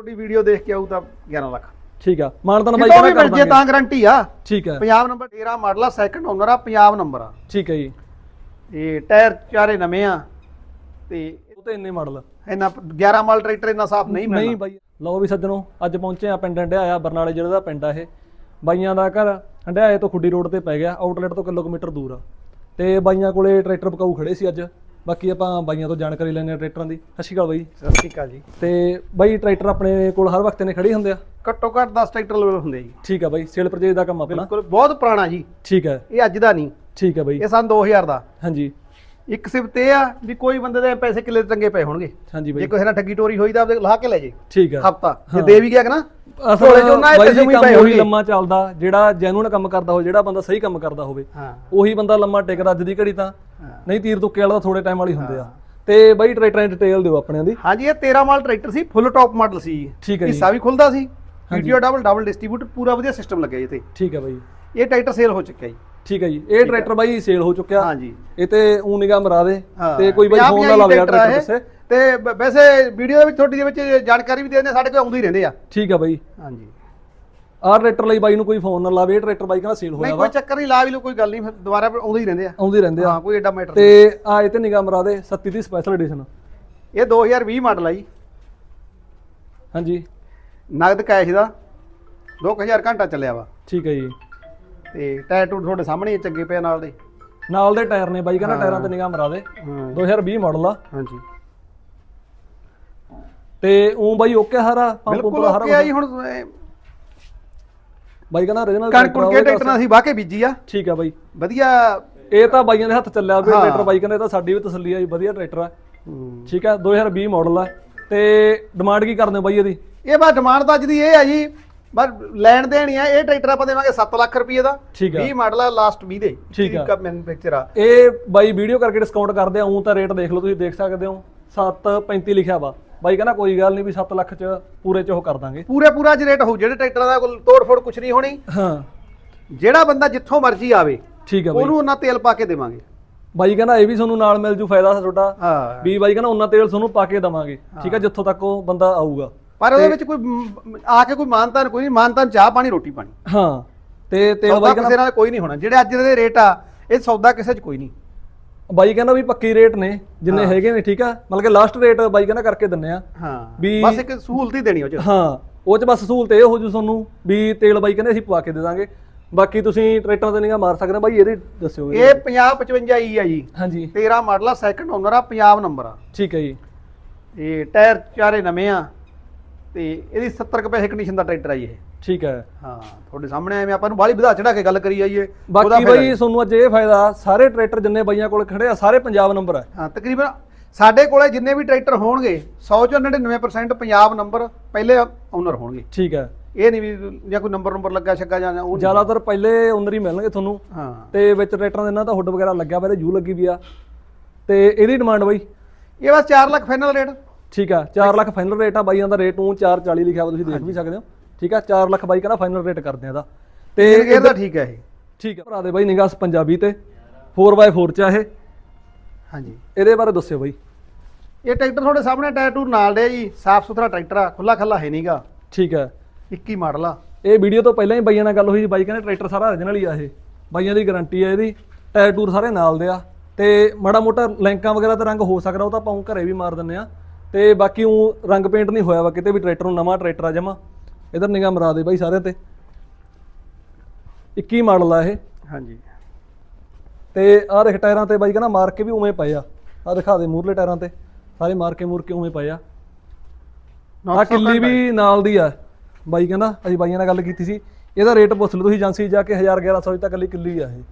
ਤੁਹਾਡੀ ਵੀਡੀਓ ਦੇਖ ਕੇ ਆਊ ਤਾਂ 11 ਲੱਖ। ਠੀਕ ਆ ਮਾਨਤਨ ਬਾਈ ਮਿਲ ਕਰ ਜੇ ਤਾਂ ਗਾਰੰਟੀ ਆ। ਠੀਕ ਹੈ। ਪੰਜਾਬ ਨੰਬਰ 13 ਮਾਡਲ ਆ ਸੈਕੰਡ ਓਨਰ ਆ ਪੰਜਾਬ ਨੰਬਰ ਆ। ਠੀਕ ਹੈ ਜੀ। ਇਹ ਟਾਇਰ ਚਾਰੇ ਨਵੇਂ ਆ ਤੇ ਉਹ ਤੇ ਇੰਨੇ ਮਾਡਲ ਇਹਨਾਂ 11 ਮਾਡਲ ਟਰੈਕਟਰ ਇੰਨਾ ਸਾਫ਼ ਨਹੀਂ ਨਹੀਂ ਮਿਲਣਾ ਬਾਈ ਲਓ ਵੀ ਸੱਜਣੋ ਅੱਜ ਪਹੁੰਚੇ ਆ ਪਿੰਡ ਹੰਡਿਆਇਆ ਬਰਨਾਲੇ ਜ਼ਿਲ੍ਹੇ ਦਾ ਪਿੰਡ ਆ ਇਹ। ਬਾਈਆਂ ਦਾ ਘਰ ਹੰਡਿਆਏ ਤੋਂ ਖੁੱਡੀ ਰੋਡ ਤੇ ਪੈ ਗਿਆ ਆਊਟਲੈਟ ਤੋਂ ਕਿਲੋਮੀਟਰ ਦੂਰ ਆ। ਤੇ ਬਾਈਆਂ ਕੋਲੇ ਟਰੈਕਟਰ ਪਕਾਊ ਖੜੇ ਸੀ ਅੱਜ। ਬਾਕੀ ਆਪਾਂ ਬਾਈਆਂ ਤੋਂ ਜਾਣਕਾਰੀ ਲੈਣੇ ਟਰੈਕਟਰਾਂ ਦੀ। ਸਤਿ ਸ਼੍ਰੀ ਅਕਾਲ ਬਾਈ। ਸਤਿ ਸ਼੍ਰੀ ਅਕਾਲ ਜੀ। ਤੇ ਬਾਈ ਟਰੈਕਟਰ ਆਪਣੇ ਕੋਲ ਹਰ ਵਕਤ ਨੇ ਖੜੇ ਹੁੰਦੇ ਆ? ਘੱਟੋ ਘੱਟ 10 ਟਰੈਕਟਰ ਲੈਵਲ ਹੁੰਦੇ ਆ ਜੀ। ਠੀਕ ਆ ਬਾਈ ਸੇਲ ਪਰਚੇਜ ਦਾ ਕੰਮ ਆਪਣਾ। ਬਿਲਕੁਲ ਬਹੁਤ ਪੁਰਾਣਾ ਜੀ। ਠੀਕ ਹੈ ਇਹ ਅੱਜ ਦਾ ਨਹੀਂ। ਠੀਕ ਹੈ ਬਾਈ। ਇਹ ਸਨ 2000 ਦਾ। ਹਾਂਜੀ। ਇੱਕ ਸਿਫਤ ਇਹ ਆ ਵੀ ਕੋਈ ਬੰਦੇ ਦੇ ਪੈਸੇ ਕਿੱਲੇ ਚੰਗੇ ਪਏ ਹੋਣਗੇ। ਹਾਂਜੀ ਜੇ ਬਾਈ ਕੋਈ ਨਾ ਠੱਗੀ ਟੋਰੀ ਹੋਈ ਤਾਂ ਆਪਦੇ ਲਾ ਕੇ ਲੈ ਜੇ। ਠੀਕ ਹੈ ਹਫਤਾ। ਜੇ। ਦੇ ਵੀ ਗਿਆ ਕਿ ਨਾ ਅਸਲ ਥੋੜੇ ਜੋ ਨਾ ਇਹ ਪੈਸੇ ਜੀ ਵੀ ਪਏ ਉਹੀ ਹੋਣਗੇ। ਲੰਮਾ ਚੱਲਦਾ ਜਿਹੜਾ ਜੈਨੂਨ ਕੰਮ ਕਰਦਾ ਹੋਵੇ ਜਿਹੜਾ ਬੰਦਾ ਸਹੀ ਕੰਮ ਕਰਦਾ ਹੋਵੇ ਉਹੀ ਬੰਦਾ ਲੰਮਾ ਟਿਕਦਾ ਅੱਜ ਦੀ ਘੜੀ ਤਾਂ। ਨਹੀਂ ਤੀਰ ਤੁੱਕੇ ਵਾਲਾ ਥੋੜੇ ਟਾਈਮ ਵਾਲੀ ਹੁੰਦੇ ਆ। ਤੇ ਬਾਈ ਟਰੈਕਟਰਾਂ ਦੀ ਡਿਟੇਲ ਦਿਓ ਆਪਣਿਆਂ ਦੀ। ਹਾਂਜੀ ਇਹ 13 ਮਾਡਲ ਟਰੈਕਟਰ ਸੀ ਫੁੱਲ ਟੌਪ ਮਾਡਲ ਸੀ। ਠੀਕ ਹੈ ਜੀ। ਹਿੱਸਾ ਵੀ ਖੁੱਲਦਾ ਸੀ। ਵੀਡੀਓ ਡਬਲ ਡਬਲ ਡਿਸਟ੍ਰੀਬਿਊਟ ਪੂਰਾ ਵਧੀਆ ਸਿਸਟਮ ਲੱਗਿਆ ਜੀ ਤੇ ਠੀਕ ਹੈ ਬਾਈ। ਇਹ ਟਰੈਕਟਰ ਸੇਲ ਹੋ ਚੁੱਕਿਆ ਜੀ। ਠੀਕ ਹੈ ਜੀ ਇਹ ਟਰੈਕਟਰ ਬਾਈ ਸੇਲ ਹੋ ਚੁੱਕਿਆ। ਹਾਂਜੀ ਇਹ ਤੇ ਊ ਨਿਗਾਹ ਮਰਾ ਦੇ ਹਾਂ। ਤੇ ਕੋਈ ਬਾਈ ਫੋਨ ਨਾਲ ਆਵੇ ਟਰੈਕਟਰ ਆ ਦੱਸੇ ਤੇ ਵੈਸੇ ਵੀਡੀਓ ਦੇ ਵਿੱਚ ਤੁਹਾਡੀ ਦੇ ਵਿੱਚ ਜਾਣਕਾਰੀ ਵੀ ਦੇ ਦਿੰਦੇ ਸਾਡੇ ਕੋਲ ਆਉਂਦੇ ਹੀ ਰਹਿੰਦੇ ਆ। ਠੀਕ ਹੈ ਬਾਈ। ਹਾਂਜੀ ਆਹ ਟਰੈਕਟਰ ਲਈ ਬਾਈ ਨੂੰ ਕੋਈ ਫੋਨ ਨਾ ਲਾਵੇ ਇਹ ਟਰੈਕਟਰ ਬਾਈ ਕਹਿੰਦਾ ਸੇਲ ਹੋਇਆ ਨਹੀਂ ਕੋਈ ਚੱਕਰ ਨਹੀਂ ਲਾ ਵੀ ਲਓ ਕੋਈ ਗੱਲ ਨਹੀਂ ਫਿਰ ਦੁਬਾਰਾ ਆਉਂਦੇ ਹੀ ਰਹਿੰਦੇ ਆ। ਆਉਂਦੇ ਰਹਿੰਦੇ ਆ। ਹਾਂ ਕੋਈ ਐਡਾ ਮੈਟਰ ਤੇ ਆ ਇਹ ਤੇ ਨਿਗਾਹ ਮਰਾ ਦੇ 37 ਦੀ ਸਪੈਸ਼ਲ ਐਡੀਸ਼ਨ ਇਹ 2020 ਮਾਡਲ ਆ ਜੀ। ਹਾਂਜੀ। ਨਗਦ ਕੈਸ਼ ਦਾ 2000 ਘੰਟਾ ਚੱਲਿਆ ਵਾ। ਠੀਕ ਹੈ ਜੀ। ਤੇ ਟਾਇਰ ਟੂਰ ਤੁਹਾਡੇ ਸਾਹਮਣੇ ਹੀ ਚੰਗੇ ਪਏ ਨਾਲ ਦੇ? ਨਾਲ ਦੇ ਟਾਇਰ ਨੇ ਬਾਈ ਕਹਿੰਦਾ ਟਾਇਰਾਂ ਤੇ ਨਿਗਾਹ ਮਰਾ ਦੇ। ਹਾਂ। 2020 ਮਾਡਲ ਆ। ਹਾਂਜੀ। ਤੇ ਉਹ ਬਾਈ ਓਕੇ ਹਰਾ ਪੰਪ ਬਿਲਕੁਲ ਉੱਪਰ ਹਰਾ ਓਕੇ ਆ ਜੀ ਹੁਣ ਇਹ ਬਾਈ ਕਹਿੰਦਾ origignal ਕਣਕ tractor ਆ, ਕੁਣਕੇ ਉਹਦੇ ਟਰੈਕਟਰ ਅਸੀਂ ਵਾਹ ਕੇ ਬੀਜੀ ਆ। ਠੀਕ ਆ ਬਾਈ। ਵਧੀਆ। ਇਹ ਤਾਂ ਬਾਈਆਂ ਦੇ ਹੱਥ ਚੱਲਿਆ ਵੀ ਹਾਂ। ਟਰੈਕਟਰ ਬਾਈ ਕਹਿੰਦੇ ਇਹ ਤਾਂ ਸਾਡੀ ਵੀ ਤਸੱਲੀ ਆ ਜੀ ਵਧੀਆ ਟਰੈਕਟਰ ਆ। ਹਮ, ਠੀਕ ਆ 2020 ਮਾਡਲ ਆ। ਤੇ ਡਿਮਾਂਡ ਕੀ ਕਰਦੇ ਹੋ ਬਾਈ ਇਹਦੀ? ਇਹ ਬਸ ਡਿਮਾਂਡ ਤਾਂ ਅੱਜ ਦੀ ਇਹ ਆ ਜੀ ਬਸ ਲੈਣ ਦੇਣ ਹੀ ਆ ਇਹ ਟਰੈਕਟਰ ਆਪਾਂ ਦੇਵਾਂਗੇ 7 ਲੱਖ ਰੁਪਏ ਦਾ। ਠੀਕ ਆ। 20 ਮਾਡਲ ਆ ਲਾਸਟ 20 ਦੇ। ਠੀਕ ਆ। ਮੈਨੂਫੈਕਚਰ ਆ। ਇਹ ਬਾਈ ਵੀਡੀਓ ਕਰਕੇ ਡਿਸਕਾਊਂਟ ਕਰਦੇ ਆ ਉਂ ਤਾਂ ਰੇਟ ਦੇਖ ਲਓ ਤੁਸੀਂ ਦੇਖ ਸਕਦੇ ਹੋ। 735 ਲਿਖਿਆ ਵਾ। ਬਾਈ ਕਹਿੰਦਾ ਕੋਈ ਗੱਲ ਨਹੀਂ ਵੀ 7 ਲੱਖ ਚ ਪੂਰੇ ਚ ਉਹ ਕਰ ਦਾਂਗੇ। ਪੂਰੇ ਪੂਰਾ ਅੱਜ ਰੇਟ ਹੋਊ ਜਿਹੜੇ ਟਰੈਕਟਰਾਂ ਦਾ ਕੋਈ ਤੋੜ ਫੋੜ ਕੁਛ ਨਹੀਂ ਹੋਣੀ। ਹਾਂ। ਜਿਹੜਾ ਬੰਦਾ ਜਿੱਥੋਂ ਮਰਜ਼ੀ ਆਵੇ ਠੀਕ ਆ ਬਾਈ। ਉਹਨੂੰ ਉਹਨਾਂ ਤੇਲ ਪਾ ਕੇ ਦੇਵਾਂਗੇ। ਬਾਈ ਕਹਿੰਦਾ ਇਹ ਵੀ ਤੁਹਾਨੂੰ ਨਾਲ ਮਿਲ ਜੂ ਫਾਇਦਾ ਤੁਹਾਡਾ। ਹਾਂ। ਵੀ ਬਾਈ ਕਹਿੰਦਾ ਉਹਨਾਂ ਤੇਲ ਤੁਹਾਨੂੰ ਪਾ ਕੇ ਦਵਾਂਗੇ। ਠੀਕ ਆ ਜਿੱਥੋਂ ਤੱਕ ਉਹ ਬੰਦਾ ਆਊਗਾ। ਪਰ ਉਹਦੇ ਵਿੱਚ ਕੋਈ ਮ, ਆ ਕੇ ਕੋਈ ਮਾਨਤਾਨ ਕੋਈ ਨਹੀਂ ਮਾਨਤਾਨ ਚਾਹ ਪਾਣੀ ਰੋਟੀ ਪਾਣੀ। ਹਾਂ ਤੇ ਸੌਦਾ ਬਾਈ ਕਿਸੇ ਕਹਿੰਦਾ ਨਾਲ ਕੋਈ ਨਹੀਂ ਹੋਣਾ। ਜਿਹੜੇ ਅੱਜ ਦੇ ਰੇਟ ਆ ਇਹ ਸੌਦਾ ਕਿਸੇ 'ਚ ਕੋਈ ਨਹੀਂ। ਬਾਈ ਕਹਿੰਦਾ ਵੀ ਪੱਕੀ ਰੇਟ ਨੇ ਜਿੰਨੇ ਹੈਗੇ ਨੇ ਠੀਕ ਆ? ਮਤਲਬ ਕਿ ਲਾਸਟ ਰੇਟ ਬਾਈ ਕਹਿੰਦਾ ਕਰਕੇ ਦਿੰਨੇ ਆ। ਹਾਂ ਵੀ- ਬਸ ਇੱਕ ਸਹੂਲਤ ਹੀ ਦੇਣੀ ਉਹ 'ਚ। ਹਾਂ ਉਹ ਚ ਬਸ ਸਹੂਲਤ ਇਹ ਹੋ ਜੂ ਤੁਹਾਨੂੰ ਵੀ ਤੇਲ ਬਾਈ ਕਹਿੰਦੇ ਅਸੀਂ ਪਵਾ ਕੇ ਦੇ ਦਾਂਗੇ। ਬਾਕੀ ਤੁਸੀਂ ਟਰੈਕਟਰਾਂ ਤੇ ਨਿਗਾ ਮਾਰ ਸਕਦੇ ਹੋ ਬਾਈ ਇਹਦੀ ਦੱਸਿਓ ਇਹ 50 55 ਈ ਆ ਜੀ। ਹਾਂਜੀ। 13 ਮਾਡਲ ਆ ਸੈਕੰਡ ਓਨਰ ਆ ਪੰਜਾਬ ਨੰਬਰ ਆ। ਠੀਕ ਹੈ ਜੀ। ਇਹ ਟਾਇਰ ਚਾਰੇ ਨਵੇਂ ਆ। ਤੇ ਇਹਦੀ 70 ਕੁ ਪੈਸੇ ਕੰਡੀਸ਼ਨ ਦਾ ਟਰੈਕਟਰ ਆ ਜੀ ਇਹ। ਠੀਕ ਹੈ। ਹਾਂ ਤੁਹਾਡੇ ਸਾਹਮਣੇ ਐਵੇਂ ਆਪਾਂ ਨੂੰ ਬਾਹਲੀ ਵਧਾ ਚੜਾ ਕੇ ਗੱਲ ਕਰੀ ਜਾਈਏ ਉਹਦਾ ਬਾਕੀ ਬਾਈ ਤੁਹਾਨੂੰ ਅੱਜ ਇਹ ਫਾਇਦਾ ਸਾਰੇ ਟਰੈਕਟਰ ਜਿੰਨੇ ਬਾਈਆਂ ਕੋਲ ਖੜੇ ਆ ਸਾਰੇ ਪੰਜਾਬ ਨੰਬਰ ਆ। ਹਾਂ ਤਕਰੀਬਨ ਸਾਡੇ ਕੋਲੇ ਜਿੰਨੇ ਵੀ ਟਰੈਕਟਰ ਹੋਣਗੇ 100 ਚੋਂ 99% ਪੰਜਾਬ ਨੰਬਰ ਪਹਿਲੇ ਓਨਰ ਹੋਣਗੇ। ਠੀਕ ਹੈ। ਇਹ ਨਹੀਂ ਵੀ ਜਾਂ ਕੋਈ ਨੰਬਰ ਨੰਬਰ ਲੱਗਾ ਛੱਗਾ ਜਾਂ ਉਹ। ਜ਼ਿਆਦਾਤਰ ਪਹਿਲੇ ਓਨਰ ਹੀ ਮਿਲਣਗੇ ਤੁਹਾਨੂੰ। ਹਾਂ। ਤੇ ਵਿੱਚ ਟਰੈਕਟਰਾਂ ਦੇ ਇਹਨਾਂ ਦਾ ਹੁੱਡ ਵਗੈਰਾ ਲੱਗਿਆ ਤੇ ਜੂ ਲੱਗੀ ਵੀ ਆ। ਤੇ ਇਹਦੀ ਡਿਮਾਂਡ ਬਾਈ? ਇਹ ਬਸ 4 ਲੱਖ ਫਾਈਨਲ ਰੇਟ ਠੀਕ ਆ 4 ਲੱਖ ਫਾਈਨਲ ਰੇਟ ਆ ਬਾਈਆਂ ਦਾ ਰੇਟ ਉਹ 440 ਲਿਖਿਆ ਵਾ ਤੁਸੀਂ ਦੇਖ ਵੀ ਸਕਦੇ ਹੋ। ਠੀਕ ਆ 4 ਲੱਖ ਬਾਈ ਕਹਿੰਦਾ ਫਾਈਨਲ ਰੇਟ ਕਰਦੇ ਆ ਇਹਦਾ। ਤੇ ਤੇ ਗੇਅਰ ਦਾ ਠੀਕ ਹੈ ਇਹ। ਠੀਕ ਆ ਭਰਾ ਦੇ ਬਾਈ ਨਿਗਾਸ ਪੰਜਾਬੀ ਤੇ। 4x4 ਚ ਆ ਇਹ। ਹਾਂਜੀ। ਇਹਦੇ ਬਾਰੇ ਦੱਸਿਓ ਬਾਈ। ਇਹ ਟਰੈਕਟਰ ਤੁਹਾਡੇ ਸਾਹਮਣੇ ਟਾਇਰ ਟੂਰ ਨਾਲ ਦੇ ਜੀ ਸਾਫ਼ ਸੁਥਰਾ ਟਰੈਕਟਰ ਆ ਖੁੱਲਾ ਖੱਲਾ ਹੈ ਨਹੀਂਗਾ ਠੀਕ ਹੈ 21 ਮਾਡਲ ਆ। ਇਹ ਵੀਡੀਓ ਤੋਂ ਪਹਿਲਾਂ ਹੀ ਬਾਈਆਂ ਨਾਲ ਗੱਲ ਹੋਈ ਸੀ ਬਾਈ ਕਹਿੰਦੇ ਟਰੈਕਟਰ ਸਾਰਾ origignal ਹੀ ਆ ਇਹ। ਬਾਈਆਂ ਦੀ ਗਾਰੰਟੀ ਆ ਇਹਦੀ ਟਾਇਰ ਟੂਰ ਸਾਰੇ ਨਾਲ ਦੇ ਆ। ਤੇ ਮਾੜਾ ਮੋਟਾ ਲੈਂਕਾਂ ਵਗੈਰਾ ਤੇ ਰੰਗ ਹੋ ਸਕਦਾ ਉਹ ਤਾਂ ਆਪਾਂ ਘਰੇ ਵੀ ਮਾਰ ਦਿੰਨੇ ਆ। ਤੇ ਬਾਕੀ ਉਹ ਰੰਗ ਪੇਂਟ ਨਹੀਂ ਹੋਇਆ ਵਾ ਕਿਤੇ ਵੀ ਟਰੈਕਟਰ ਨੂੰ ਨਵਾਂ ਟਰੈਕਟਰ ਆ ਜਮਾ ਇਧਰ ਨਿਗਾਹ ਮਰਾ ਦੇ ਬਾਈ ਸਾਰੇ ਤੇ। 21 ਮਾਡਲ ਆ ਇਹ। ਹਾਂਜੀ। ਤੇ ਆਹ ਦੇਖ ਟਾਇਰਾਂ ਤੇ ਬਾਈ ਕਹਿੰਦਾ ਮਾਰ ਕੇ ਵੀ ਉਵੇਂ ਪਏ ਆ। ਆ ਦਿਖਾ ਦੇ ਮੂਰਲੇ ਟਾਇਰਾਂ ਤੇ। ਸਾਰੇ ਮਾਰ ਕੇ ਮੂਰ ਕੇ ਉਵੇਂ ਪਏ ਆ। ਆ ਕਿੱਲੀ ਵੀ ਨਾਲ ਦੀ ਆ। ਬਾਈ ਕਹਿੰਦਾ ਅਸੀਂ ਬਾਈਆਂ ਨਾਲ ਗੱਲ ਕੀਤੀ ਸੀ। ਇਹਦਾ ਰੇਟ ਪੁੱਛ ਲਓ ਤੁਸੀਂ ਏਜੰਸੀ ਜਾ ਕੇ 1000 1100 ਤੱਕ ਕਿੱਲੀ ਆ ਇਹ।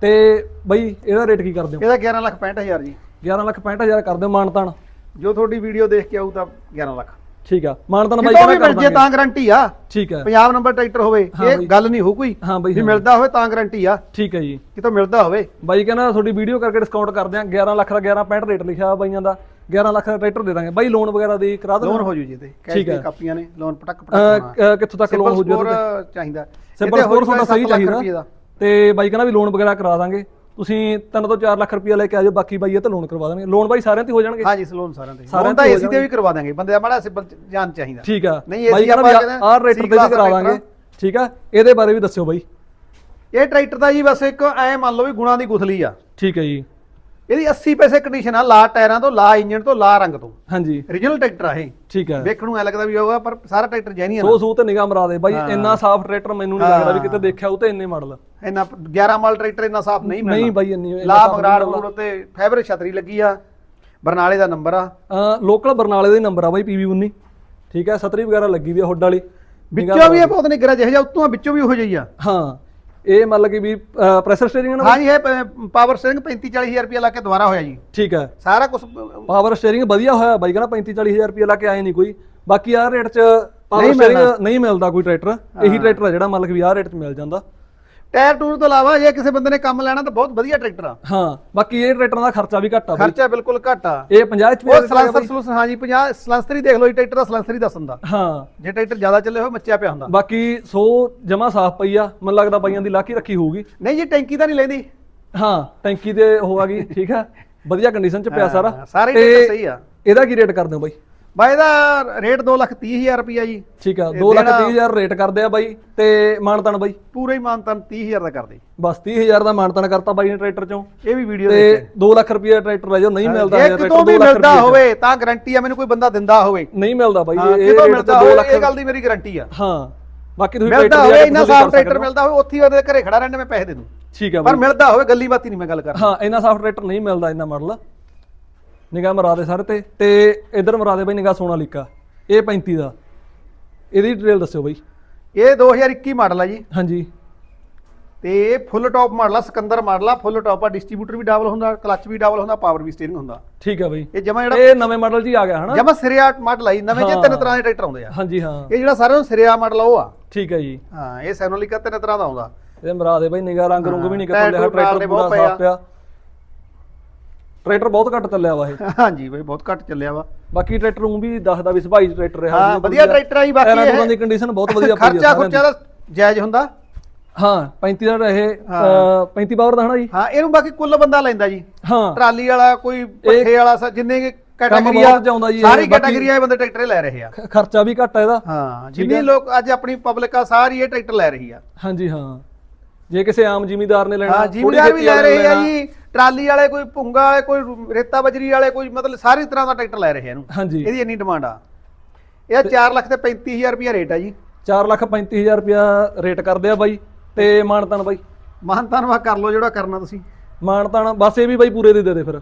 ਤੇ ਬਾਈ ਇਹਦਾ ਰੇਟ ਕੀ ਕਰਦੇ ਹੋ? ਇਹਦਾ 11 ਲੱਖ 65000 ਜੀ। 11 ਲੱਖ 65000 ਕਰ ਦਿਓ ਮਾਨਤਾਨ ਜੋ ਤੁਹਾਡੀ ਵੀਡੀਓ ਦੇਖ ਕੇ ਆਊ ਤਾਂ 11 ਲੱਖ। ਠੀਕ ਆ। ਮਾਨਤਾਨ ਬਾਈ ਮਿਲ ਕਰ ਜੇ ਦਾਂਗੇ ਤਾਂ ਗਾਰੰਟੀ ਆ। ਠੀਕ ਆ। ਪੰਜਾਬ ਨੰਬਰ ਟਰੈਕਟਰ ਹੋਵੇ ਇਹ। ਗੱਲ ਨਹੀਂ ਹੋ ਕੋਈ। ਹਾਂ ਬਾਈ ਵੀ। ਮਿਲਦਾ ਹੋਵੇ ਤਾਂ ਗਾਰੰਟੀ ਆ। ਠੀਕ ਹੈ ਜੀ। ਕਿਤੋਂ ਮਿਲਦਾ ਹੋਵੇ। ਬਾਈ ਕਹਿੰਦਾ ਤੁਹਾਡੀ ਵੀਡੀਓ ਕਰਕੇ ਡਿਸਕਾਊਂਟ ਕਰਦੇ ਆ। 11 ਲੱਖ ਦਾ 11 65 ਰੇਟ ਲਿਖਿਆ ਬਾਈਆਂ ਦਾ। 11 ਲੱਖ ਦਾ ਟਰੈਕਟਰ ਦੇ ਦਾਂਗੇ। ਬਾਈ ਲੋਨ ਵਗੈਰਾ ਦੀ ਕਰਾ ਲੋਨ ਦਿਓ ਹੋ? ਜੂ ਜੀ ਤੇ ਕੈਸ਼ ਦੀਆਂ ਹੈ। ਕਾਪੀਆਂ ਨੇ ਲੋਨ ਪਟਕ ਪਟਕ ਕਿੱਥੋਂ ਤੱਕ ਲੋਨ ਹੋ ਜਾਊਗਾ ਚਾਹੀਦਾ। ਸਿੰਪਲ ਇਹਦੇ ਸਕੋਰ ਤੁਹਾਡਾ ਸਹੀ ਚਾਹੀਦਾ। ਦਾ। ਤੇ ਬਾਈ ਕਹਿੰਦਾ ਵੀ ਲੋਨ ਵਗੈਰਾ ਕਰਾ ਦਾਂਗੇ। ਤੁਸੀਂ 3 ਤੋਂ 4 ਲੱਖ ਰੁਪਇਆ ਲੈ ਕੇ ਆਜੋ ਬਾਕੀ ਬਾਈ ਇਹ ਤਾਂ ਲੋਨ ਕਰਵਾ ਦੇਣਗੇ। ਲੋਨ ਬਾਈ ਸਾਰਿਆਂ ਤੇ ਹੋ ਜਾਣਗੇ? ਹਾਂਜੀ ਸਲੋਨ ਸਾਰਿਆਂ ਤੇ ਸਾਰਿਆਂ ਤੇ ਏਸੀ ਤੇ ਵੀ ਕਰਵਾ ਦਾਂਗੇ ਬੰਦੇ ਦਾ ਮਾੜਾ ਸਿੰਪਲ ਜਾਨ ਚਾਹੀਦਾ। ਠੀਕ ਆ। ਨਹੀਂ, ਕਹਿੰਦਾ ਆਪਾਂ ਕਹਿੰਦੇ ਆਹ ਰੇਟਰ ਤੇ ਵੀ ਕਰਾ ਦਾਂਗੇ। ਠੀਕ ਆ? ਇਹਦੇ ਬਾਰੇ ਵੀ ਦੱਸਿਓ ਬਾਈ। ਇਹ ਟਰੈਕਟਰ ਦਾ ਜੀ ਬਸ ਇੱਕ ਐ ਮੰਨ ਲਓ ਵੀ ਗੁਣਾ ਦੀ ਗੁਥਲੀ ਆ। ਠੀਕ ਹੈ ਜੀ। ਇਹਦੀ 80 ਪੈਸੇ ਕੰਡੀਸ਼ਨ ਆ ਲਾ ਟਾਇਰਾਂ ਤੋਂ ਲਾ ਇੰਜਨ ਤੋਂ ਲਾ ਰੰਗ ਤੋਂ। ਹਾਂਜੀ। Origignal ਟਰੈਕਟਰ ਆ ਇਹ। ਠੀਕ ਹੈ ਵੇਖਣ ਨੂੰ ਐ ਲੱਗਦਾ ਵੀ ਹੋਊਗਾ ਪਰ ਸਾਰਾ ਟਰੈਕਟਰ ਜੈਨੀਅਨ ਸੋ ਸੂ ਤੇ ਨਿਗਾਹ ਮਰਾ ਦੇ ਬਾਈ ਇੰਨਾ ਸਾਫ਼ ਟਰੈਕਟਰ ਮੈਨੂੰ ਨਹੀਂ ਲੱਗਦਾ ਵੀ ਕਿਤੇ ਦੇਖਿਆ ਉਹ ਤੇ ਇੰਨੇ ਮਾਡਲ। ਇੰਨਾ 11 ਮਾਲ ਟਰੈਕਟਰ ਇੰਨਾ ਸਾਫ਼ ਨਹੀਂ ਮਿਲਣਾ ਨਹੀਂ ਬਾਈ ਇੰਨੀ ਲਾ ਮਗਰਾੜ ਮੂੜ ਤੇ ਫਾਈਬਰ ਛਤਰੀ ਲੱਗੀ ਆ। ਬਰਨਾਲੇ ਦਾ ਨੰਬਰ ਆ। ਲੋਕਲ ਬਰਨਾਲੇ ਦਾ ਨੰਬਰ ਆ ਬਾਈ PV19 ਠੀਕ ਹੈ ਸਤਰੀ ਵਗੈਰਾ ਲੱਗੀ ਵੀ ਆ ਹੁੱਡ ਵਾਲੀ। ਵਿੱਚੋਂ ਵੀ ਇਹ ਬਹੁਤ ਨਿਗਰਾ ਜਿਹੇ ਜਿਹਾ ਉੱਤੋਂ ਵਿੱਚੋਂ ਵੀ ਉਹੋ ਜਿਹੀ ਆ। ਹਾਂ। ਇਹ ਮਤਲਬ ਕਿ ਵੀ ਪ੍ਰੈਸ਼ਰ ਸਟੀਅਰਿੰਗ ਨਾ ਹਾਂਜੀ ਇਹ ਪਾਵਰ ਸਟੀਅਰਿੰਗ 35 40000 ਰੁਪਏ ਲਾ ਕੇ ਦੁਬਾਰਾ ਹੋਇਆ ਜੀ। ਠੀਕ ਹੈ। ਸਾਰਾ ਕੁਝ ਪਾਵਰ ਸਟੀਅਰਿੰਗ ਵਧੀਆ ਹੋਇਆ ਬਾਈ ਕਹਿੰਦਾ 35 40000 ਰੁਪਏ ਲਾ ਕੇ ਆਏ ਨਹੀਂ ਕੋਈ। ਬਾਕੀ ਆਹ ਰੇਟ 'ਚ ਪਾਵਰ ਸਟੀਅਰਿੰਗ ਨਹੀਂ ਮਿਲਦਾ ਕੋਈ ਟਰੈਕਟਰ ਇਹੀ ਟਰੈਕਟਰ ਆ ਜਿਹੜਾ ਮਤਲਬ ਕਿ ਵੀ ਆਹ ਰੇਟ 'ਚ ਮਿਲ ਜਾਂਦਾ। ਟਾਇਰ ਟੂਰ ਤੋਂ ਇਲਾਵਾ ਜੇ ਕਿਸੇ ਬੰਦੇ ਨੇ ਕੰਮ ਲੈਣਾ ਤਾਂ ਬਹੁਤ ਵਧੀਆ ਟਰੈਕਟਰ ਆ। ਹਾਂ ਬਾਕੀ ਇਹ ਟਰੈਕਟਰਾਂ ਦਾ ਖਰਚਾ ਵੀ ਘੱਟ ਆ ਬਾਈ। ਖਰਚਾ ਬਿਲਕੁਲ ਘੱਟ ਆ। ਇਹ 50 HP ਉਹ ਸਲਾਂਸਰ ਸਲੂਸ ਹਾਂਜੀ 50 ਸਲਾਂਸਰੀ ਦੇਖ ਲਓ ਜੀ ਟਰੈਕਟਰ ਦਾ ਸਲਾਂਸਰੀ ਦੱਸਣ ਦਾ। ਹਾਂ। ਜੇ ਟਰੈਕਟਰ ਜ਼ਿਆਦਾ ਚੱਲੇ ਹੋਏ ਮੱਚਿਆ ਪਿਆ ਹੁੰਦਾ। ਬਾਕੀ 100 ਜਮਾ ਸਾਫ਼ ਪਈ ਆ ਮੈਨੂੰ ਲੱਗਦਾ ਬਾਈਆਂ ਦੀ ਲਾਕੀ ਰੱਖੀ ਹੋਊਗੀ। ਨਹੀਂ ਜੀ ਟੈਂਕੀ ਤਾਂ ਨਹੀਂ ਲੈਂਦੀ। ਹਾਂ ਟੈਂਕੀ ਤੇ ਆ ਗਈ ਠੀਕ ਆ। ਵਧੀਆ ਕੰਡੀਸ਼ਨ 'ਚ ਪਿਆ ਸਾਰਾ। ਹਾਂ, ਸਾਰੇ ਸਹੀ ਆ। ਇਹਦਾ ਕੀ ਰੇਟ ਕਰਦੇ ਹੋ ਬਾਈ? ਬਾਈ ਦਾ ਰੇਟ 2,30,000 ਰੁਪਿਆ ਜੀ। ਠੀਕ ਆ ਇਹ 2 ਲੱਖ ਜਿਹੜਾ- 30 ਹਜ਼ਾਰ ਰੇਟ ਕਰਦੇ ਆ ਬਾਈ ਤੇ ਮਾਨਤਨ ਬਾਈ? ਪੂਰਾ ਹੀ ਮਾਨਤਨ 30000 ਦਾ ਕਰਦੇ। ਬਸ 30 ਹਜ਼ਾਰ ਦਾ ਮਾਨਤਨ ਕਰਤਾ ਬਾਈ ਨੇ ਟਰੈਕਟਰ ਚੋਂ। ਇਹ ਵੀ ਵੀਡੀਓ ਤੇ 2 ਲੱਖ ਰੁਪਏ ਟਰੈਕਟਰ ਲੈ ਜਾਓ ਨਹੀਂ ਮਿਲਦਾ ਜੇ ਇਹ ਕਿਤੋਂ ਵੀ 2 ਲੱਖ ਮਿਲਦਾ ਹੋਵੇ ਤਾਂ ਗਾਰੰਟੀ ਆ ਮੈਨੂੰ ਕੋਈ ਬੰਦਾ ਦਿੰਦਾ ਹੋਵੇ। ਨਹੀਂ ਮਿਲਦਾ ਬਾਈ ਹਾਂ, ਇਹ ਕਿਤੋਂ ਮਿਲਦਾ 2 ਹੋਵੇ ਲੱਖ ਇਹ ਗੱਲ ਦੀ ਮੇਰੀ ਗਾਰੰਟੀ ਆ। ਹਾਂ ਬਾਕੀ ਤੁਸੀਂ ਮਿਲਦਾ ਹੋਵੇ ਇੰਨਾ ਸਾਫ਼ ਕਰ ਟਰੈਕਟਰ ਹੋ। ਮਿਲਦਾ ਹੋਵੇ ਉੱਥੇ ਹੀ ਉਹਦੇ ਘਰੇ ਖੜਾ ਰਹਿਣਾ ਮੈਂ ਪੈਸੇ ਦੇ ਦੂੰ। ਠੀਕ ਆ ਪਰ ਮਿਲਦਾ ਹੋਵੇ ਗੱਲੀ ਬਾਤੀ ਨਹੀਂ ਮੈਂ ਗੱਲ ਕਰਦਾ। ਹਾਂ ਇੰਨਾ ਸਾਫ਼ ਟਰੈਕਟਰ ਨਹੀਂ ਮਿਲਦਾ ਇੰਨਾ ਮਾਡਲ। ਨਿਗਾਹ ਮਰਾ ਦੇ ਸਾਰੇ ਤੇ ਤੇ ਇਧਰ ਮਰਾ ਦੇ ਬਾਈ ਨਿਗਾਹ ਸੋਨਾਲੀਕਾ ਇਹ 35 ਦਾ। ਇਹਦੀ ਡਿਟੇਲ ਦੱਸਿਓ ਬਾਈ। ਇਹ 2021 ਮਾਡਲ ਆ ਜੀ। ਹਾਂਜੀ। ਤੇ ਇਹ ਫੁੱਲ ਟਾਪ ਮਾਡਲ ਆ ਸਿਕੰਦਰ ਮਾਡਲ ਆ ਫੁੱਲ ਟਾਪ ਆ ਡਿਸਟ੍ਰੀਬਿਊਟਰ ਵੀ ਡਬਲ ਹੁੰਦਾ ਕਲਚ ਵੀ ਡਬਲ ਹੁੰਦਾ ਪਾਵਰ ਵੀ ਸਟੀਅਰਿੰਗ ਹੁੰਦਾ। ਠੀਕ ਆ ਬਾਈ। ਇਹ ਜਮਾ ਜਿਹੜਾ ਇਹ ਨਵੇਂ ਮਾਡਲ ਹੀ ਆ ਗਿਆ ਹਨਾ? ਜਮਾ ਸਿਰਿਆ ਮਾਡਲ ਆ ਜੀ ਨਵੇਂ ਜੇ। ਤਿੰਨ ਤਰ੍ਹਾਂ ਦੇ ਟਰੈਕਟਰ ਆਉਂਦੇ ਆ। ਹਾਂਜੀ ਹਾਂ। ਇਹ ਜਿਹੜਾ ਸਾਰਿਆਂ ਨੂੰ ਸਿਰਿਆ ਮਾਡਲ ਆ ਉਹ ਆ। ਠੀਕ ਹੈ ਜੀ। ਹਾਂ ਇਹ ਸੈਨੋਲਿਕਾ ਤਿੰਨ ਤਰ੍ਹਾਂ ਦਾ ਆਉਂਦਾ। ਇਹ ਮਰਾ ਦੇ ਬਾਈ ਨਿਗਾਹ ਰੰਗ ਰੁੰਗ ਵੀ ਨਹੀਂ ਕਿਤੇ ਲਿਆ ਟਰੈਕਟਰ ਪੂਰਾ ਆ। ਸਾਫ਼ ਪਿਆ। ਟਰੈਕਟਰ ਬਹੁਤ ਘੱਟ ਚੱਲਿਆ ਵਾ ਇਹ। ਹਾਂਜੀ ਬਈ ਬਹੁਤ ਘੱਟ ਚੱਲਿਆ ਵਾ। ਬਾਕੀ ਟਰੈਕਟਰ ਨੂੰ ਵੀ ਦੱਸਦਾ ਵੀ ਸੁਭਾਈ ਟਰੈਕਟਰ ਰਿਹਾ ਹਾਂ ਵਧੀਆ ਟਰੈਕਟਰ ਆ ਜੀ ਬਾਕੀ ਇਹ ਦੀ ਕੰਡੀਸ਼ਨ ਬਹੁਤ ਵਧੀਆ ਪਈ ਆ ਖਰਚਾ ਖੁਰਚਾ ਦਾ ਜਾਇਜ਼ ਹੁੰਦਾ। ਹਾਂ 35 ਦਾ ਇਹ ਅਹ, 35 ਪਾਵਰ ਦਾ ਹਨਾ ਜੀ? ਹਾਂ ਇਹਨੂੰ ਬਾਕੀ ਕੁੱਲ ਬੰਦਾ ਲੈਂਦਾ ਜੀ। ਹਾਂ। ਟਰਾਲੀ ਵਾਲਾ ਕੋਈ ਪੱਠੇ ਵਾਲਾ ਜਿੰਨੇ ਕੈਟਾਗਰੀ ਇਹ, ਸਾਰੀ ਬਾਕੀ- ਕੈਟਾਗਰੀ ਆਏ ਬੰਦੇ ਟਰੈਕਟਰ ਲੈ ਰਹੇ ਆ। ਖਰਚਾ ਵੀ ਘੱਟ ਆ ਇਹਦਾ। ਹਾਂ ਜਿੰਨੇ ਲੋਕ ਅੱਜ ਆਪਣੀ ਪਬਲਿਕ ਆ ਸਾਰੀ ਇਹ ਟਰੈਕਟਰ ਲੈ ਰਹੀ ਆ। ਹਾਂਜੀ ਹਾਂ। ਜੇ ਕਿਸੇ ਆਮ ਜ਼ਿਮੀਦਾਰ ਨੇ ਲੈਣਾ ਹਾਂ ਜ਼ਿਮੀਦਾਰ ਵੀ ਲੈ ਰਹੇ ਆ। ਜੀ। ਟਰਾਲੀ ਵਾਲੇ ਕੋਈ ਭੁੰਗਾ ਵਾਲੇ ਕੋਈ ਰੇਤਾ ਬਜਰੀ ਵਾਲੇ ਕੋਈ ਮਤਲਬ ਸਾਰੀ ਤਰ੍ਹਾਂ ਦਾ ਟਰੈਕਟਰ ਲੈ ਰਹੇ ਇਹਨੂੰ। ਹਾਂਜੀ। ਇਹਦੀ ਇੰਨੀ ਡਿਮਾਂਡ ਆ। ਇਹ 4 ਲੱਖ ਤੇ 35000 ਰੁਪਿਆ ਰੇਟ ਆ ਜੀ। 4 ਲੱਖ 35000 ਰੁਪਿਆ ਰੇਟ ਕਰਦੇ ਆ ਬਾਈ ਤੇ ਮਾਨਤਾਨ ਬਾਈ। ਮਹਾਨਤਾਨ ਵਾ ਕਰ ਲਓ ਜਿਹੜਾ ਕਰਨਾ ਤੁਸੀਂ। ਮਾਨਤਾਨ ਬਸ ਇਹ ਵੀ ਬਾਈ ਪੂਰੇ ਦੀ ਦੇ ਦੇ ਫਿਰ।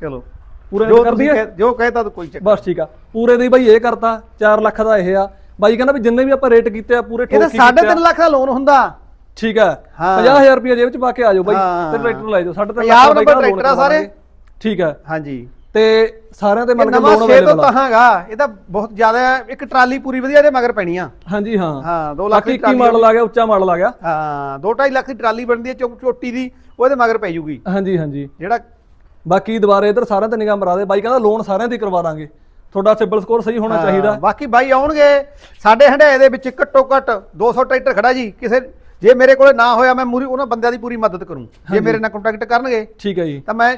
ਚਲੋ। ਪੂਰੇ ਦੀ ਕਹਿ- ਜੋ ਕਹਿਤਾ ਤਾਂ ਕੋਈ ਚੱਕਰ ਬਸ ਠੀਕ ਆ। ਪੂਰੇ ਦੀ ਬਾਈ ਇਹ ਕਰਤਾ 4 ਲੱਖ ਦਾ ਇਹ ਆ। ਬਾਈ ਕਹਿੰਦਾ ਵੀ ਜਿੰਨੇ ਵੀ ਆਪਾਂ ਰੇਟ ਕੀਤੇ ਆ ਪੂਰੇ ਇਹਦਾ ਠੋਕ ਕੇ 3.5 ਲੱਖ ਦਾ ਲੋਨ ਹੁੰਦਾ। ਠੀਕ ਆ ਹਾਂ। 50000 ਰੁਪਏ ਜੇਬ ਚ ਪਾ ਕੇ ਆ ਜਾਓ ਬਾਈ ਹਾਂ। ਤੇ ਟਰੈਕਟਰ ਲੈ ਜਾਓ 3.5 ਪੰਜਾਬ ਨੰਬਰ ਟਰੈਕਟਰ ਆ ਸਾਰੇ। ਠੀਕ ਆ ਹਾਂਜੀ। ਤੇ ਸਾਰਿਆਂ ਤੇ ਇਹ ਮਤਲਬ ਨਵਾਂ ਲੋਨ ਛੇ ਤੋਂ ਅਵੇਲੇਬਲ ਆ ਤਹਾਂਗਾ ਇਹਦਾ ਬਹੁਤ ਜ਼ਿਆਦਾ ਹੈ। ਇੱਕ ਟਰਾਲੀ ਪੂਰੀ ਵਧੀਆ ਇਹਦੇ ਮਗਰ ਪੈਣੀ ਆ। ਹਾਂਜੀ ਹਾਂ। ਹਾਂ 2 ਲੱਖ ਬਾਕੀ ਦੀ ਕੀ ਟਰਾਲੀ ਮਾਡਲ ਆ ਗਿਆ ਉੱਚਾ ਮਾਡਲ ਆ ਗਿਆ। ਹਾਂ 2.5 ਲੱਖ ਦੀ ਟਰਾਲੀ ਬਣਦੀ ਹੈ ਚੌਕ ਚੋਟੀ ਦੀ ਉਹਦੇ ਮਗਰ ਪੈ ਜੂਗੀ। ਹਾਂਜੀ ਹਾਂਜੀ। ਜਿਹੜਾ ਬਾਕੀ ਦੁਬਾਰੇ ਇਧਰ ਸਾਰਿਆਂ ਤੇ ਨਿਗਾਹ ਮਰਾ ਦੇ। ਬਾਈ ਕਹਿੰਦਾ ਲੋਨ ਸਾਰਿਆਂ ਤੇ ਕਰਵਾ ਦਾਂਗੇ। ਤੁਹਾਡਾ ਸਿਬਲ ਸਕੋਰ ਸਹੀ ਹੋਣਾ ਹਾਂ, ਚਾਹੀਦਾ। ਬਾਕੀ ਬਾਈ ਆਉਣਗੇ ਸਾਡੇ ਹੰਡਾਏ ਦੇ ਵਿੱਚ ਘੱਟੋ ਘੱਟ 200 ਟਰੈਕਟਰ ਖੜਾ ਜੀ ਕਿਸੇ ਜੇ ਮੇਰੇ ਕੋਲੇ ਨਾ ਹੋਇਆ ਮੈਂ ਮੂਰੀ ਉਹਨਾਂ ਬੰਦਿਆਂ ਦੀ ਪੂਰੀ ਮਦਦ ਕਰੂੰ। ਜੇ ਮੇਰੇ ਨਾਲ ਕੰਟੈਕਟ ਕਰਨਗੇ ਠੀਕ ਹੈ ਜੀ। ਤਾਂ ਮੈਂ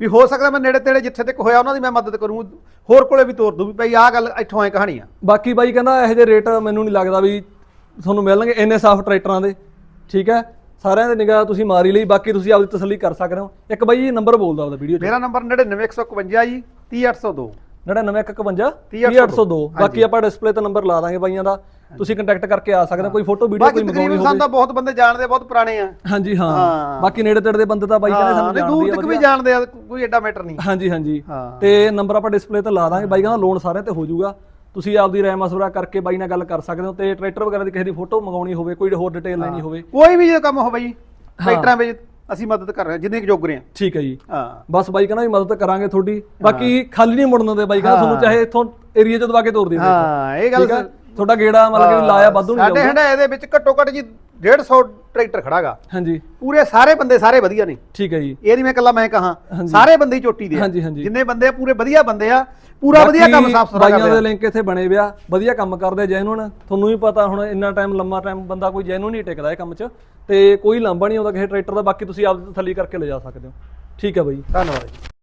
ਵੀ ਹੋ ਸਕਦਾ ਮੈਂ ਨੇੜੇ ਤੇੜੇ ਜਿੱਥੇ ਤੱਕ ਹੋਇਆ ਉਹਨਾਂ ਦੀ ਮੈਂ ਮਦਦ ਕਰੂੰ। ਹੋਰ ਕੋਲੇ ਵੀ ਤੋਰ ਦੂੰ ਵੀ ਭਾਈ ਆਹ ਗੱਲ ਇੱਥੋਂ ਐ ਕਹਾਣੀ ਆ। ਬਾਕੀ ਬਾਈ ਕਹਿੰਦਾ ਇਹੋ ਜਿਹੇ ਰੇਟ ਮੈਨੂੰ ਨਹੀਂ ਲੱਗਦਾ ਵੀ ਤੁਹਾਨੂੰ ਮਿਲਣਗੇ ਇੰਨੇ ਸਾਫ਼ ਟਰੈਕਟਰਾਂ ਦੇ। ਠੀਕ ਹੈ? ਸਾਰਿਆਂ ਦੇ ਨਿਗਾਹ ਤੁਸੀਂ ਮਾਰੀ ਲਈ ਬਾਕੀ ਤੁਸੀਂ ਆਪਦੀ ਤਸੱਲੀ ਕਰ ਸਕਦੇ ਹੋ। ਇੱਕ ਬਾਈ ਜੀ ਨੰਬਰ ਬੋਲਦਾ ਉਹਦਾ ਵੀਡੀਓ 'ਚ। ਮੇਰਾ ਨੰਬਰ 99152 ਜੀ 30802 9951 3802 3802 ਬਾਕੀ ਆਪਾਂ ਡਿਸਪਲੇ ਤੇ ਨੰਬਰ ਲਾ ਦਾਂਗੇ ਬਾਈਆਂ ਦਾ। ਤੁਸੀਂ ਕੰਟੈਕਟ ਕਰਕੇ ਆ ਸਕਦੇ ਹੋ ਕੋਈ ਫੋਟੋ ਵੀਡੀਓ ਬਾਕੀ ਕੋਈ ਮੰਗਾਉਣੀ ਤਕਰੀਬਨ ਹੋਵੇ ਸਾਨੂੰ ਤਾਂ ਬਹੁਤ ਬੰਦੇ ਜਾਣਦੇ ਬਹੁਤ ਪੁਰਾਣੇ ਆ। ਹਾਂਜੀ ਹਾਂ। ਹਾਂ। ਬਾਕੀ ਨੇੜੇ ਤੇੜੇ ਦੇ ਬੰਦੇ ਤਾਂ ਬਾਈ ਕਹਿੰਦੇ ਹਾਂ ਸਾਨੂੰ ਨਹੀਂ ਜਾਣਦੇ ਦੂਰ ਆ ਤੱਕ ਵੀ ਵਧੀਆ। ਜਾਣਦੇ ਆ ਕੋਈ ਐਡਾ ਮੈਟਰ ਨਹੀਂ। ਹਾਂਜੀ ਹਾਂਜੀ। ਹਾਂ। ਤੇ ਨੰਬਰ ਆਪਾਂ ਡਿਸਪਲੇ ਤੇ ਲਾ ਦਾਂਗੇ। ਬਾਈ ਕਹਿੰਦਾ ਲੋਨ ਸਾਰਿਆਂ ਤੇ ਹੋ ਜਾਊਗਾ। ਤੁਸੀਂ ਆਪਦੀ ਰਾਏ ਮਸਵਰਾ ਕਰਕੇ ਬਾਈ ਨਾਲ ਗੱਲ ਕਰ ਸਕਦੇ ਹੋ ਤੇ ਟਰੈਕਟਰ ਵਗੈਰਾ ਦੀ ਕਿਸੇ ਦੀ ਫੋਟੋ ਮੰਗਾਉਣੀ ਹੋਵੇ ਕੋਈ ਹੋਰ ਡਿਟੇਲ ਲੈਣੀ ਹੋਵੇ। ਕੋਈ ਵੀ ਜੇ ਕੰਮ ਹੋਵੇ ਜੀ ਟਰੈਕਟਰਾਂ ਵਿੱਚ ਅਸੀਂ ਮਦਦ ਕਰ ਰਹੇ ਹਾਂ ਜਿੰਨੇ ਕੁ ਜੋਗ ਰਹੇ ਹਾਂ ਠੀਕ ਹੈ ਜੀ। ਹਾਂ। ਬਸ ਬਾਈ ਕਹਿੰਦਾ ਵੀ ਮਦਦ ਕਰਾਂਗੇ ਤੁਹਾਡੀ। ਬਾਕੀ ਖਾਲੀ ਨਹੀਂ ਮੁੜਨ ਦੇ ਬਾਈ ਕਹਿੰਦਾ ਤੁਹਾਨੂੰ ਚਾਹੇ ਇੱਥੋਂ ਏਰੀਆ ਚ ਦਵਾ ਕੇ ਤੋਰ ਦੇ ਹਾਂ ਇਹ ਗੱਲ ਤੁਹਾਡਾ ਗੇੜਾ ਮਤਲਬ ਕਿ ਲਾਇਆ ਵਾਧੂ ਨਹੀਂ ਸਾਡੇ ਜਾਊਗਾ। ਹੰਡਾਏ ਦੇ ਵਿੱਚ ਘੱਟੋ ਘੱਟ ਜੀ 150 ਟਰੈਕਟਰ ਖੜਾਗਾ। ਹਾਂਜੀ। ਪੂਰੇ ਸਾਰੇ ਬੰਦੇ ਸਾਰੇ ਵਧੀਆ ਨੇ। ਠੀਕ ਹੈ ਜੀ। ਇਹ ਨਹੀਂ ਮੈਂ ਇਕੱਲਾ ਮੈਂ ਕਹਾ ਹਾਂਜੀ। ਸਾਰੇ ਬੰਦੇ ਹੀ ਚੋਟੀ ਦੇ ਆ। ਹਾਂਜੀ, ਹਾਂਜੀ। ਜਿੰਨੇ ਬੰਦੇ ਆ ਪੂਰੇ ਵਧੀਆ ਬੰਦੇ ਆ ਪੂਰਾ ਵਧੀਆ ਕੰਮ ਬਾਕੀ ਸਾਫ਼ ਸੁਥਰਾ ਬਾਈਆਂ ਕਰਦੇ ਦੇ ਆ। ਲਿੰਕ ਇੱਥੇ ਬਣੇ ਵਿਆ ਵਧੀਆ ਕੰਮ ਕਰਦੇ ਜੈਨੂਨ। ਤੁਹਾਨੂੰ ਵੀ ਪਤਾ ਹੁਣ ਇੰਨਾ ਟਾਈਮ ਲੰਮਾ ਟਾਈਮ ਬੰਦਾ ਕੋਈ ਜੈਨੂਨ ਨਹੀਂ ਟਿਕਦਾ ਇਹ ਕੰਮ 'ਚ। ਤੇ ਕੋਈ ਲਾਂਭਾ ਨਹੀਂ ਆਉਂਦਾ ਕਿਸੇ ਟਰੈਕਟਰ ਦਾ ਬਾਕੀ ਤੁਸੀਂ ਆਪ ਤਸੱਲੀ ਕਰਕੇ ਲੈ ਜਾ ਸਕਦੇ ਹੋ। ਠੀਕ ਹੈ ਬਾਈ। ਧੰਨਵਾਦ ਜੀ।